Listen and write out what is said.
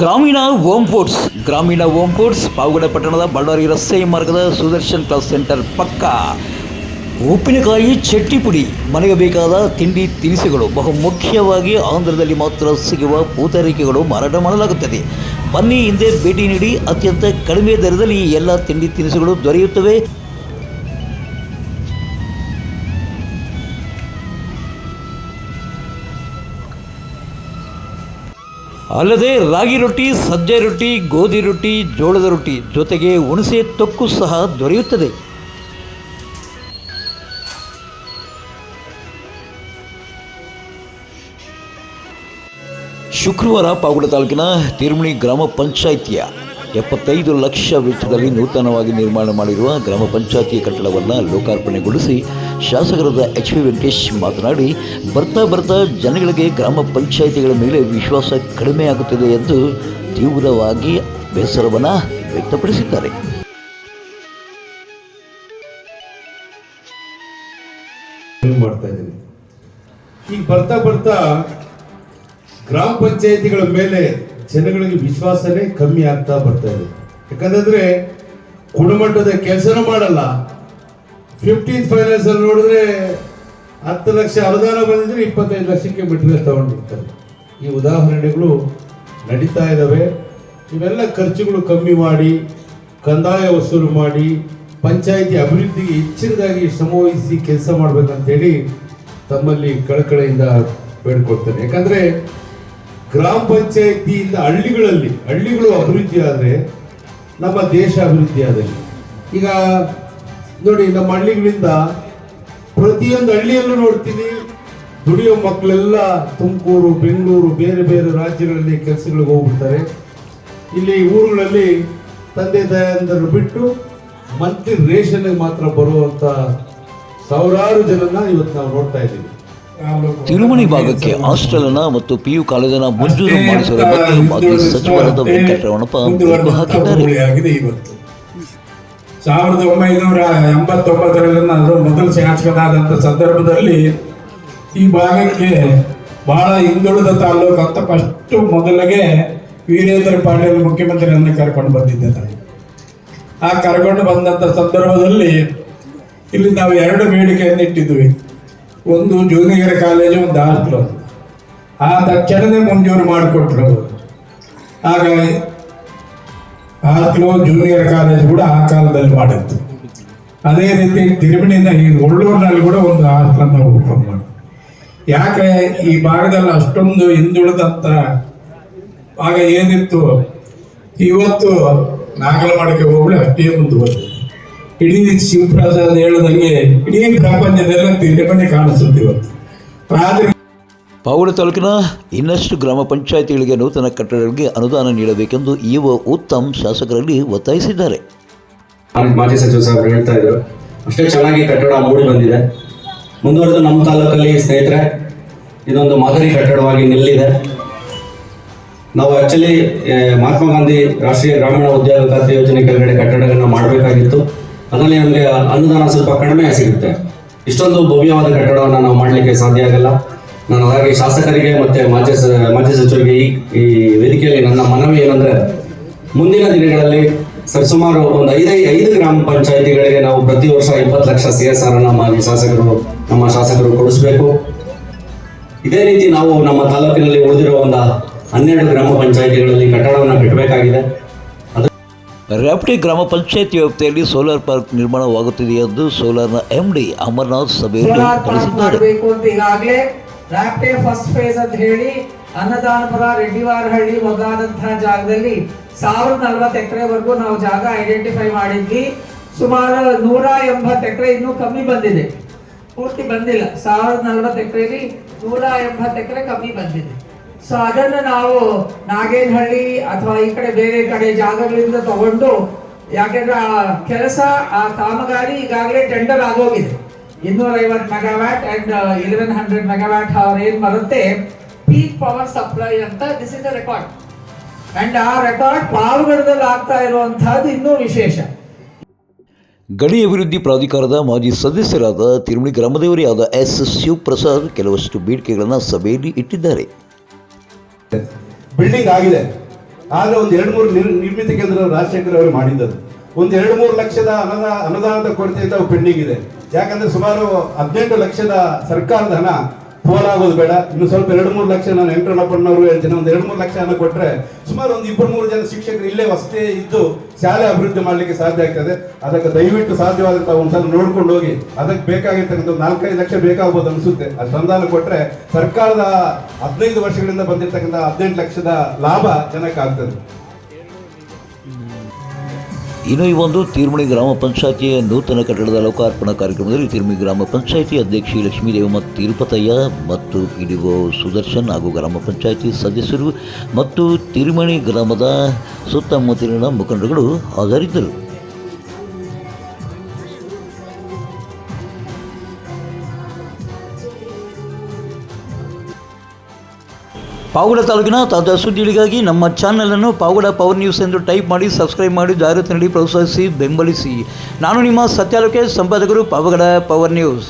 ಗ್ರಾಮೀಣ ಓಮ್ ಫೋರ್ಟ್ಸ್, ಗ್ರಾಮೀಣ ಓಮ್ ಫೋರ್ಟ್ಸ್, ಪಾವಗಡ ಪಟ್ಟಣದ ಬಳ್ಳಾರಿ ರಸ್ತೆ ಮಾರ್ಗದ ಸುದರ್ಶನ್ ಕ್ಲಾಸ್ ಸೆಂಟರ್ ಪಕ್ಕ. ಉಪ್ಪಿನಕಾಯಿ ಚಟ್ನಿ ಪುಡಿ ಮನೆಗೆ ಬೇಕಾದ ತಿಂಡಿ ತಿನಿಸುಗಳು, ಬಹು ಮುಖ್ಯವಾಗಿ ಆಂಧ್ರದಲ್ಲಿ ಮಾತ್ರ ಸಿಗುವ ಪೂತರಿಕೆಗಳು ಮಾರಾಟ ಮಾಡಲಾಗುತ್ತದೆ. ಬನ್ನಿ ಹಿಂದೆ ಭೇಟಿ ನೀಡಿ, ಅತ್ಯಂತ ಕಡಿಮೆ ದರದಲ್ಲಿ ಎಲ್ಲ ತಿಂಡಿ ತಿನಿಸುಗಳು ದೊರೆಯುತ್ತವೆ. ಅಲ್ಲದೆ ರಾಗಿ ರೊಟ್ಟಿ, ಸಜ್ಜೆ ರೊಟ್ಟಿ, ಗೋಧಿ ರೊಟ್ಟಿ, ಜೋಳದ ರೊಟ್ಟಿ ಜೊತೆಗೆ ಹುಣಸೆ ತೊಕ್ಕು ಸಹ ದೊರೆಯುತ್ತದೆ. ಶುಕ್ರವಾರ ಪಾಗುಡ ತಾಲೂಕಿನ ತಿರುಮಣಿ ಗ್ರಾಮ ಪಂಚಾಯಿತಿಯ ಎಪ್ಪತ್ತೈದು ಲಕ್ಷ ವೆಚ್ಚದಲ್ಲಿ ನೂತನವಾಗಿ ನಿರ್ಮಾಣ ಮಾಡಿರುವ ಗ್ರಾಮ ಪಂಚಾಯಿತಿ ಕಟ್ಟಡವನ್ನು ಲೋಕಾರ್ಪಣೆಗೊಳಿಸಿ ಶಾಸಕರಾದ ಎಚ್ ವಿ ವೆಂಕಟೇಶ್ ಮಾತನಾಡಿ, ಬರ್ತಾ ಬರ್ತಾ ಜನಗಳಿಗೆ ಗ್ರಾಮ ಪಂಚಾಯಿತಿಗಳ ಮೇಲೆ ವಿಶ್ವಾಸ ಕಡಿಮೆ ಆಗುತ್ತಿದೆ ಎಂದು ತೀವ್ರವಾಗಿ ಬೇಸರವನ್ನು ವ್ಯಕ್ತಪಡಿಸಿದ್ದಾರೆ. ಮಾಡ್ತಾ ಈಗ ಬರ್ತಾ ಬರ್ತಾ ಗ್ರಾಮ ಪಂಚಾಯತಿಗಳ ಮೇಲೆ ಜನಗಳಿಗೆ ವಿಶ್ವಾಸನೇ ಕಮ್ಮಿ ಆಗ್ತಾ ಬರ್ತಾ ಇದೆ. ಯಾಕಂತಂದ್ರೆ ಗುಣಮಟ್ಟದ ಕೆಲಸನೂ ಮಾಡಲ್ಲ. ಫಿಫ್ಟೀನ್ ಫೈನಾನ್ಸ್ ಅಲ್ಲಿ ನೋಡಿದ್ರೆ ಹತ್ತು ಲಕ್ಷ ಅನುದಾನ ಬಂದಿದ್ರೆ ಇಪ್ಪತ್ತೈದು ಲಕ್ಷಕ್ಕೆ ಮೆಟೀರಿಯಲ್ ತಗೊಂಡಿರ್ತಾರೆ ಈ ಉದಾಹರಣೆಗಳು ನಡೀತಾ ಇದ್ದಾವೆ ಇವೆಲ್ಲ ಖರ್ಚುಗಳು ಕಮ್ಮಿ ಮಾಡಿ, ಕಂದಾಯ ವಸೂಲು ಮಾಡಿ, ಪಂಚಾಯಿತಿ ಅಭಿವೃದ್ಧಿಗೆ ಹೆಚ್ಚಿನದಾಗಿ ಶ್ರಮವಹಿಸಿ ಕೆಲಸ ಮಾಡ್ಬೇಕಂತೇಳಿ ತಮ್ಮಲ್ಲಿ ಕಳಕಳೆಯಿಂದ ಬೇಡ್ಕೊಳ್ತೇನೆ. ಯಾಕಂದ್ರೆ ಗ್ರಾಮ ಪಂಚಾಯತಿಯಿಂದ ಹಳ್ಳಿಗಳಲ್ಲಿ, ಹಳ್ಳಿಗಳು ಅಭಿವೃದ್ಧಿ ಆದರೆ ನಮ್ಮ ದೇಶ ಅಭಿವೃದ್ಧಿ ಆದಲ್ಲಿ. ಈಗ ನೋಡಿ, ನಮ್ಮ ಹಳ್ಳಿಗಳಿಂದ ಪ್ರತಿಯೊಂದು ಹಳ್ಳಿಯಲ್ಲೂ ನೋಡ್ತೀನಿ, ದುಡಿಯೋ ಮಕ್ಕಳೆಲ್ಲ ತುಮಕೂರು, ಬೆಂಗಳೂರು, ಬೇರೆ ಬೇರೆ ರಾಜ್ಯಗಳಲ್ಲಿ ಕೆಲಸಗಳಿಗೆ ಹೋಗ್ಬಿಡ್ತಾರೆ. ಇಲ್ಲಿ ಊರುಗಳಲ್ಲಿ ತಂದೆ ತಾಯಂದರು ಬಿಟ್ಟು ಮಂತ್ಲಿ ರೇಷನ್ಗೆ ಮಾತ್ರ ಬರುವಂಥ ಸಾವಿರಾರು ಜನನ ಇವತ್ತು ನಾವು ನೋಡ್ತಾ ಇದ್ದೀವಿ. ತಿರುಮಣಿ ಭಾಗಕ್ಕೆ ಹಾಸ್ಟೆಲ್ನ ಮತ್ತು ಪಿಯು ಕಾಲೇಜನ್ನ ಮಂಜೂರು ಮಾಡಿಸುವ ಬಗ್ಗೆ ಮಾಜಿ ಸಚಿವರಾದ ವೆಂಕಟರಮಣಪ್ಪ ಬೆಳಕು ಹಾಕಿದ್ದಾರೆ. ಸಾವಿರದ ಒಂಬೈನೂರ ಎಂಬತ್ತೊಂಬತ್ತರಲ್ಲಿ ನಾನು ಮೊದಲು ಶಾಸಕನಾದಂಥ ಸಂದರ್ಭದಲ್ಲಿ ಈ ಭಾಗಕ್ಕೆ ಬಹಳ ಹಿಂದುಳಿದ ತಾಲ್ಲೂಕು ಅಂತ ಫಸ್ಟು ಮೊದಲಿಗೆ ವೀರೇಂದ್ರ ಪಾಟೀಲ್ ಮುಖ್ಯಮಂತ್ರಿಯನ್ನು ಕರ್ಕೊಂಡು ಬಂದಿದ್ದೆ ನಾನು ಆ ಕರ್ಕೊಂಡು ಬಂದಂಥ ಸಂದರ್ಭದಲ್ಲಿ ಇಲ್ಲಿ ನಾವು ಎರಡು ಬೇಡಿಕೆಯನ್ನು ಇಟ್ಟಿದ್ವಿ. ಒಂದು ಜೂನಿಯರ್ ಕಾಲೇಜು, ಒಂದು ಹಾಸ್ಟೆಲ್ ಆ ತಕ್ಷಣವೇ ಮಂಜೂರು ಮಾಡಿಕೊಟ್ರು. ಆಗ ಹಾಸ್ಟೆಲು ಜೂನಿಯರ್ ಕಾಲೇಜ್ ಕೂಡ ಆ ಕಾಲದಲ್ಲಿ ಮಾಡಿತ್ತು. ಅದೇ ರೀತಿ ತಿರುಮಣಿನ ಈ ಒಳ್ಳೂರಿನಲ್ಲಿ ಕೂಡ ಒಂದು ಹಾಸ್ಟೆಲನ್ನು ಓಪನ್ ಮಾಡಿ. ಯಾಕೆ ಈ ಭಾಗದಲ್ಲಿ ಅಷ್ಟೊಂದು ಹಿಂದುಳಿದಂತ ಆಗ ಏನಿತ್ತು? ಇವತ್ತು ನಾಗಲಮಾಡಕ್ಕೆ ಹೋಗ್ಲಿ, ಅಷ್ಟೇ ಮುಂದುವರೆದಿದೆ. ಇಡೀ ಶಿವಪ್ರಸಾದ್ ಹೇಳದಂಗೆ ಇಡೀ ಪ್ರಪಂಚದೆಲ್ಲ ತಿರುಮಣಿ ಕಾಣಿಸುತ್ತೆ ಇವತ್ತು. ಪಾವಗಡ ತಾಲೂಕಿನ ಇನ್ನಷ್ಟು ಗ್ರಾಮ ಪಂಚಾಯಿತಿಗಳಿಗೆ ನೂತನ ಕಟ್ಟಡಗಳಿಗೆ ಅನುದಾನ ನೀಡಬೇಕೆಂದು ಇವ ಉತ್ತಮ್ ಶಾಸಕರಲ್ಲಿ ಒತ್ತಾಯಿಸಿದ್ದಾರೆ. ಮಾಜಿ- ಸಚಿವ ಸಾಹೇಬರು ಹೇಳ್ತಾ ಇದ್ರು ಅಷ್ಟೇ ಚೆನ್ನಾಗಿ ಕಟ್ಟಡ ಮೂಡಿ ಬಂದಿದೆ. ಮುಂದುವರೆದು ನಮ್ಮ ತಾಲೂಕಲ್ಲಿ ಸ್ನೇಹಿತರೆ ಇದೊಂದು ಮಾದರಿ ಕಟ್ಟಡವಾಗಿ ನಿಲ್ಲಿದೆ. ನಾವು ಆಕ್ಚುಲಿ ಮಹಾತ್ಮ ಗಾಂಧಿ ರಾಷ್ಟ್ರೀಯ ಗ್ರಾಮೀಣ ಉದ್ಯೋಗ ಖಾತೆ ಯೋಜನೆ ಕೆಳಗಡೆ ಕಟ್ಟಡಗಳನ್ನ ಮಾಡಬೇಕಾಗಿತ್ತು. ಅದರಲ್ಲಿ ನಮಗೆ ಅನುದಾನ ಸ್ವಲ್ಪ ಕಡಿಮೆ ಸಿಗುತ್ತೆ. ಇಷ್ಟೊಂದು ಭವ್ಯವಾದ ಕಟ್ಟಡವನ್ನು ನಾವು ಮಾಡಲಿಕ್ಕೆ ಸಾಧ್ಯ ಆಗಲ್ಲ. ನಾನು ಹಾಗಾಗಿ ಶಾಸಕರಿಗೆ ಮತ್ತು ಮಾಜಿ ಸ- ಮಾಜಿ ಸಚಿವರಿಗೆ ಈ ಈ ವೇದಿಕೆಯಲ್ಲಿ ನನ್ನ ಮನವಿ ಏನಂದರೆ, ಮುಂದಿನ ದಿನಗಳಲ್ಲಿ ಸರಿಸುಮಾರು ಒಂದು ಐದೈ, ಐದು ಗ್ರಾಮ ಪಂಚಾಯಿತಿಗಳಿಗೆ ನಾವು ಪ್ರತಿ ವರ್ಷ ಇಪ್ಪತ್ತು ಲಕ್ಷ ಸಿ ಎಸ್ ಆರ್ ಅನ್ನ ಮಾಜಿ ಶಾಸಕರು, ನಮ್ಮ ಶಾಸಕರು ಕೊಡಿಸ್ಬೇಕು. ಇದೇ ರೀತಿ ನಾವು ನಮ್ಮ ತಾಲೂಕಿನಲ್ಲಿ ಉಳಿದಿರುವ ಒಂದು ಹನ್ನೆರಡು ಗ್ರಾಮ ಪಂಚಾಯಿತಿಗಳಲ್ಲಿ ಕಟ್ಟಡವನ್ನು ಕಟ್ಟಬೇಕಾಗಿದೆ. ರ್ಯಾಪ್ಟಿ ಗ್ರಾಮ ಪಂಚಾಯತ್ ವ್ಯಾಪ್ತಿಯಲ್ಲಿ ಸೋಲಾರ್ ಪಾರ್ಕ್ ನಿರ್ಮಾಣವಾಗುತ್ತಿದೆ ಎಂದು ಸೋಲಾರ್ನ ಎಂಡಿ ಅಮರ್ನಾಥ್ ಸಭೆಯಲ್ಲಿ ತಿಳಿಸಿದ್ದಾರೆ. ಅಂತ ಈಗಾಗಲೇ ರಾಪ್ಟೆ ಫಸ್ಟ್ ಫೇಸ್ ಅಂತ ಹೇಳಿ ಅನ್ನದಾನಪುರ ರೆಡ್ಡಿವಾರಹಳ್ಳಿ ಮೊದಲಾದಂತಹ ಜಾಗದಲ್ಲಿ ಸಾವಿರದ ನಲವತ್ತು ಎಕರೆವರೆಗೂ ನಾವು ಜಾಗ ಐಡೆಂಟಿಫೈ ಮಾಡಿದ್ವಿ. ಸುಮಾರು ನೂರ ಎಂಬತ್ತು ಎಕರೆ ಇನ್ನೂ ಕಮ್ಮಿ ಬಂದಿದೆ. ಪೂರ್ತಿ ಬಂದಿಲ್ಲ. ಸಾವಿರದ ನಲವತ್ತು ಎಕರೆಯಲ್ಲಿ ನೂರ ಎಂಬತ್ತು ಎಕರೆ ಕಮ್ಮಿ ಬಂದಿದೆ. ಸೊ ಅದನ್ನು ನಾವು ನಾಗೇನಹಳ್ಳಿ ಅಥವಾ ಈ ಕಡೆ ಬೇರೆ ಕಡೆ ಜಾಗಗಳಿಂದ ತಗೊಂಡು, ಯಾಕೆಂದ್ರೆ ಆ ಕೆಲಸ, ಆ ಕಾಮಗಾರಿ ಈಗಾಗಲೇ ಟೆಂಡರ್ ಆಗೋಗಿದೆ. ಇನ್ನೂರ ಐವತ್ತು megawatt and eleven hundred megawatt ಅವ್ರು ಏನು ಬರುತ್ತೆ? ಪೀಕ್ ಪವರ್ ಸಪ್ಲೈ ಅಂತ this is the record and ಆ ರೆಕಾರ್ಡ್ ಪಾವಗಡದಲ್ಲಿ ಆಗ್ತಾ ಇರುವಂತಹದ್ದು ಇನ್ನೂ ವಿಶೇಷ. ಗಡಿ ಅಭಿವೃದ್ಧಿ ಪ್ರಾಧಿಕಾರದ ಮಾಜಿ ಸದಸ್ಯರಾದ ತಿರುಮಿ ಗ್ರಾಮದೇವರಿಯಾದ ಎಸ್. ಶಿವಪ್ರಸಾದ್ ಕೆಲವಷ್ಟು ಬೇಡಿಕೆಗಳನ್ನು ಸಭೆಯಲ್ಲಿ ಇಟ್ಟಿದ್ದಾರೆ. ಬಿಲ್ಡಿಂಗ್ ಆಗಿದೆ. ಆದರೆ ಒಂದು ಎರಡು ಮೂರು ನಿರ್- ನಿರ್ಮಿತಿ ಕೇಂದ್ರ ರಾಜಶೇಖರ್ ಅವರು ಮಾಡಿದ್ದದು. ಒಂದು ಎರಡು ಮೂರು ಲಕ್ಷದ ಅನುದಾನ ಅನುದಾನದ ಕೊರತೆ ಪೆಂಡಿಂಗ್ ಇದೆ. ಯಾಕಂದ್ರೆ ಸುಮಾರು ಹದಿನೆಂಟು ಲಕ್ಷದ ಸರ್ಕಾರದ ಹಣ ಪೋಲಾಗೋದು ಬೇಡ. ಇನ್ನು ಸ್ವಲ್ಪ ಎರಡು ಮೂರು ಲಕ್ಷ ನಾನು ವೆಂಕಟರಮಣಪ್ಪನವರು ಹೇಳ್ತೀನಿ. ಒಂದು ಎರಡು ಮೂರು ಲಕ್ಷ ಅನ್ನ ಕೊಟ್ಟರೆ ಸುಮಾರು ಒಂದು ಇಬ್ಬರು ಮೂರು ಜನ ಶಿಕ್ಷಕರು ಇಲ್ಲೇ ಹೊಸದೇ ಇದ್ದು ಶಾಲೆ ಅಭಿವೃದ್ಧಿ ಮಾಡಲಿಕ್ಕೆ ಸಾಧ್ಯ ಆಗ್ತದೆ. ಅದಕ್ಕೆ ದಯವಿಟ್ಟು ಸಾಧ್ಯವಾದಂತ ಒಂದ್ಸಲ ನೋಡ್ಕೊಂಡು ಹೋಗಿ. ಅದಕ್ಕೆ ಬೇಕಾಗಿರ್ತಕ್ಕಂಥ ನಾಲ್ಕೈದು ಲಕ್ಷ ಬೇಕಾಗ್ಬೋದು ಅನಿಸುತ್ತೆ. ಅಷ್ಟು ಅನುದಾನ ಕೊಟ್ಟರೆ ಸರ್ಕಾರದ ಹದಿನೈದು ವರ್ಷಗಳಿಂದ ಬಂದಿರತಕ್ಕಂಥ ಹದಿನೆಂಟು ಲಕ್ಷದ ಲಾಭ ಜನಕ್ಕೆ ಆಗ್ತದೆ. ಇನ್ನು ಈ ಒಂದು ತೀರ್ಮಣಿ ಗ್ರಾಮ ಪಂಚಾಯಿತಿಯ ನೂತನ ಕಟ್ಟಡದ ಲೋಕಾರ್ಪಣಾ ಕಾರ್ಯಕ್ರಮದಲ್ಲಿ ತೀರ್ಮಣಿ ಗ್ರಾಮ ಪಂಚಾಯಿತಿ ಅಧ್ಯಕ್ಷೆ ಮತ್ತು ತಿರುಪತಯ್ಯ ಮತ್ತು ಇಡಿಒ ಸುದರ್ಶನ್ ಹಾಗೂ ಗ್ರಾಮ ಪಂಚಾಯಿತಿ ಸದಸ್ಯರು ಮತ್ತು ತಿರುಮಣಿ ಗ್ರಾಮದ ಸುತ್ತಮುತ್ತಲಿನ ಮುಖಂಡರುಗಳು ಹಾಜರಿದ್ದರು. ಪಾವಗಡ ತಾಲೂಕಿನ ತಾಜಾ ಸುದ್ದಿಗಳಿಗಾಗಿ ನಮ್ಮ ಚಾನಲನ್ನು ಪಾವಗಡ ಪವರ್ ನ್ಯೂಸ್ ಎಂದು ಟೈಪ್ ಮಾಡಿ, ಸಬ್ಸ್ಕ್ರೈಬ್ ಮಾಡಿ ಜಾಹೀರಾತು ನೀಡಿ ಪ್ರೋತ್ಸಾಹಿಸಿ, ಬೆಂಬಲಿಸಿ. ನಾನು ನಿಮ್ಮ ಸತ್ಯಾಲೋಕೆ, ಸಂಪಾದಕರು ಪಾವಗಡ ಪವರ್ ನ್ಯೂಸ್.